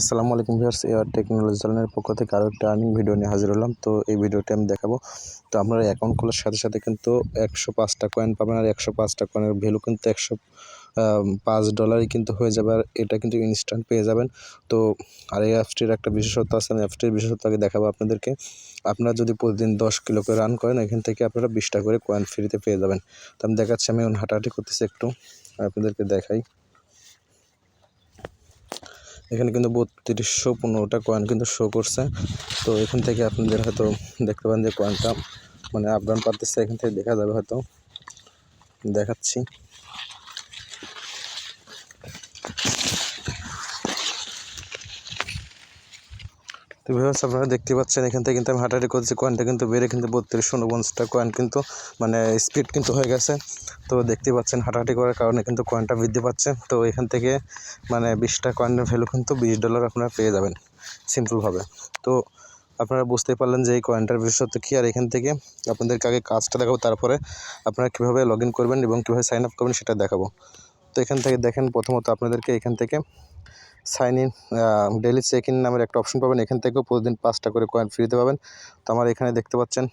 আসসালামু আলাইকুম viewers air technology চ্যানেলের পক্ষ থেকে আরও একটা আর্নিং ভিডিও নিয়ে হাজির হলাম। তো এই ভিডিওটি আমি দেখাবো। তো আপনারা অ্যাকাউন্ট খোলার সাথে সাথে কিন্তু একশো পাঁচটা কয়েন পাবেন আর একশো পাঁচটা কয়েনের ভ্যালু কিন্তু একশো পাঁচ ডলারই কিন্তু হয়ে যাবে আর এটা কিন্তু ইনস্ট্যান্ট পেয়ে যাবেন। তো আর এই অ্যাপসটির একটা বিশেষত্ব আছে, আমি অ্যাপসটির বিশেষত্ব আগে দেখাবো আপনাদেরকে। আপনারা যদি প্রতিদিন দশ কিলো করে রান করেন, এখান থেকে আপনারা বিশটা করে কয়েন ফ্রিতে পেয়ে যাবেন। তো আমি দেখাচ্ছি, আমি এখন হাঁটাহাঁটি করতেছি একটু, আপনাদেরকে দেখাই। এখানে কিন্তু বত্রিশশো পনেরোটা কয়েন কিন্তু শো করছে। তো এখান থেকে আপনাদের হয়তো দেখতে পান যে কয়েনটা মানে আপডাউন পাতেছে এখান থেকে দেখা যাবে হয়তো। দেখাচ্ছি। তো ভিউয়ার্স, আপনারা দেখতে পাচ্ছেন, এখান থেকে কিন্তু আমি হাঁটাহাঁটি করছি। কয়েনটা কিন্তু বেড়ে কিন্তু বত্রিশশো উনপঞ্চাশটা কয়েন কিন্তু মানে স্পিড কিন্তু হয়ে গেছে। তো দেখতে পাচ্ছেন, হাঁটাহাঁটি করার কারণে কিন্তু কয়েনটা বৃদ্ধি পাচ্ছে। তো এখান থেকে মানে বিশটা কয়েনের ভ্যালু কিন্তু বিশ ডলার আপনারা পেয়ে যাবেন সিম্পলভাবে তো আপনারা বুঝতে পারলেন যে এই কয়েনটার বিশেষত্ব কী। আর এখান থেকে আপনাদেরকে আগে কাজটা দেখাবো, তারপরে আপনারা কীভাবে লগ করবেন এবং কীভাবে সাইন আপ করবেন সেটা দেখাবো। তো এখান থেকে দেখেন, প্রথমত আপনাদেরকে এখান থেকে sign in daily check in নামের একটা অপশন পাবেন। এখান থেকেও প্রতিদিন পাঁচটা করে কয়েন ফ্রিতে পাবেন। তো আমার এখানে দেখতে পাচ্ছেন,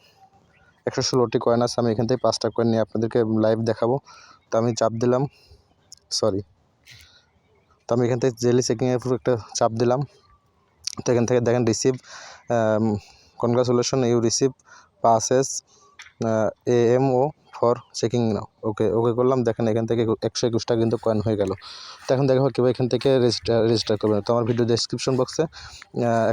একশো ষোলোটি কয়েন আছে। আমি এখান থেকে পাঁচটা কয়েন নিয়ে আপনাদেরকে লাইভ দেখাবো। তো আমি চাপ দিলাম সরি তো আমি এখান থেকে ডেলি চেকিংয়ের উপর একটা চাপ দিলাম। তো এখান থেকে দেখেন receive congratulation you receive passes A M O for checking now okay okay করলাম। দেখেন এখান থেকে একশো একুশটা কিন্তু কয়েন হয়ে গেল। তো এখন দেখা কীভাবে এখান থেকে রেজিস্টার রেজিস্টার করবেন। তো আমার ভিডিও ডেসক্রিপশন বক্সে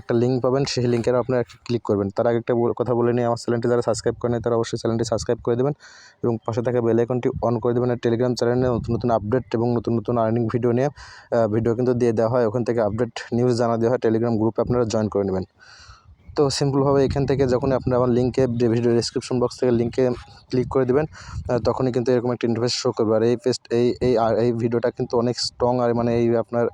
একটা লিঙ্ক পাবেন। সেই লিঙ্কের আপনারা ক্লিক করবেন। তার আগে একটা কথা বলে নিয়ে আমার চ্যানেলটি যারা সাবস্ক্রাইব করেন তারা অবশ্যই চ্যানেলটি সাবস্ক্রাইব করে দেবেন এবং পাশে থাকা বেল আইকনটি অন করে দেবেন। আর টেলিগ্রাম চ্যানেলে নতুন নতুন আপডেট এবং নতুন নতুন আর্নিং ভিডিও নিয়ে ভিডিও কিন্তু দিয়ে দেওয়া হয়। ওখান থেকে আপডেট নিউজ জানা দেওয়া হয়। টেলিগ্রাম গ্রুপে আপনারা জয়েন করে নেবেন। তো সিম্পলভাবে এখান থেকে যখন আপনারা আমার লিঙ্কে ভিডিও ডিসক্রিপশন বক্স থেকে লিঙ্কে ক্লিক করে দেবেন তখনই কিন্তু এরকম একটা ইন্টারফেস শো করবে। আর এই পেস্ট এই এই, আর এই ভিডিওটা কিন্তু অনেক স্ট্রং আর মানে এই আপনার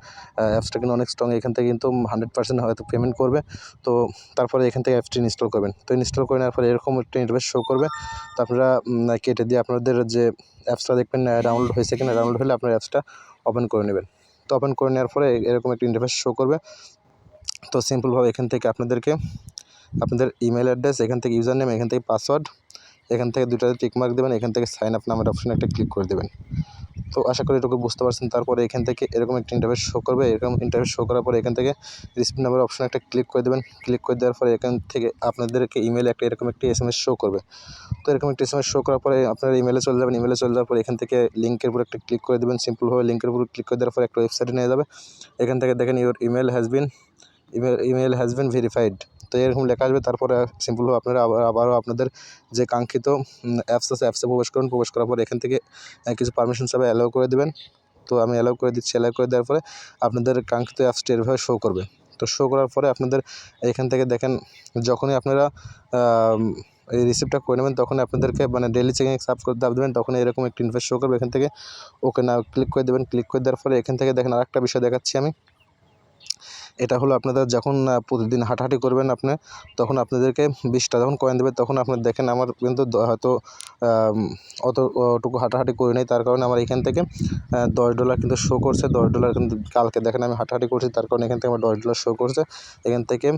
অ্যাপসটা কিন্তু অনেক স্ট্রং এখান থেকে কিন্তু হান্ড্রেড পার্সেন্ট হয়তো পেমেন্ট করবে। তো তারপরে এখান থেকে অ্যাপসটি ইনস্টল করবেন। তো ইনস্টল করে নেওয়ার পরে এরকম একটা ইন্টারফেস শো করবে। তো আপনারা কেটে দিয়ে আপনাদের যে অ্যাপসটা দেখবেন ডাউনলোড হয়েছে কিনা ডাউনলোড হলে আপনার অ্যাপসটা ওপেন করে নেবেন। তো ওপেন করে নেওয়ার পরে এরকম একটা ইন্টারফেস শো করবে। তো সিম্পলভাবে এখান থেকে আপনাদেরকে আপনাদের ইমেল অ্যাড্রেস এখান থেকে ইউজার নেম এখান থেকে পাসওয়ার্ড এখান থেকে দুটাতে টিকমার্ক দেবেন এখান থেকে সাইন আপ নামের অপশানে একটা ক্লিক করে দেবেন তো আশা করি এটুকু বুঝতে পারছেন তারপরে এখান থেকে এরকম একটা ইন্টারভিউ শো করবে এরকম ইন্টারভিউ শো করার পরে এখান থেকে রিসিপ্ট নাম্বার অপশানে একটা ক্লিক করে দেবেন ক্লিক করে দেওয়ার পরে এখান থেকে আপনাদেরকে ইমেলে একটা এরকম একটি এস শো করবে তো এরকম একটি এস শো করার পরে আপনারা ইমেলে চলে যাবেন ইমেলে চলে যাওয়ার পরে এখান থেকে লিঙ্কের উপর একটা ক্লিক করে দেবেন সিম্পলভাবে লিঙ্কের উপর ক্লিক করে দেওয়ার পরে একটা ওয়েবসাইটে নিয়ে যাবে এখান থেকে দেখেন your email has been email has been verified তো এরকম লেখা আসবে, তারপরে সিম্পলভাবে আপনারা আবার, আবারও আপনাদের যে কাঙ্ক্ষিত অ্যাপস আছে অ্যাপসে প্রবেশ করুন। প্রবেশ করার পর এখান থেকে কিছু পারমিশন সবাই অ্যালাউ করে দেবেন। তো আমি অ্যালাউ করে দিচ্ছি অ্যালাউ করে দেওয়ার পরে আপনাদের কাঙ্ক্ষিত অ্যাপসটি এভাবে শো করবে। তো শো করার পরে আপনাদের এখান থেকে দেখেন, যখনই আপনারা এই রিসিপ্টটা করে নেবেন তখন আপনাদেরকে মানে ডেলি চেকিং সার্ভ করতে দেবেন। তখন এরকম একটি ইনভেস্ট শো করবে। এখান থেকে ওকে না ক্লিক করে দেবেন। ক্লিক করে দেওয়ার পরে এখান থেকে দেখেন আরেকটা বিষয় দেখাচ্ছি আমি। এটা হলো আপনাদের যখন প্রতিদিন হাঁটাহাঁটি করবেন আপনি, তখন আপনাদেরকে বিশটা যখন কয়েন দেবে, তখন আপনার দেখেন আমার কিন্তু হয়তো অত, অতটুকু হাঁটাহাঁটি করি নাই। তার কারণে আমার এখান থেকে দশ ডলার কিন্তু শো করছে। দশ ডলার কিন্তু কালকে দেখেন আমি হাঁটাহাঁটি করছি, তার কারণে এখান থেকে আমার দশ ডলার শো করছে। এখান থেকে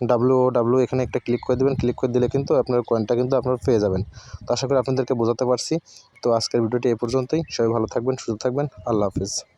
ডাব্লু ও ডাব্লু এখানে একটা ক্লিক করে দেবেন। ক্লিক করে দিলে কিন্তু আপনার কয়েনটা কিন্তু আপনারা পেয়ে যাবেন। তো আশা করি আপনাদেরকে বোঝাতে পারছি। তো আজকের ভিডিওটি এই পর্যন্তই। সবাই ভালো থাকবেন, সুস্থ থাকবেন। আল্লাহ হাফিজ।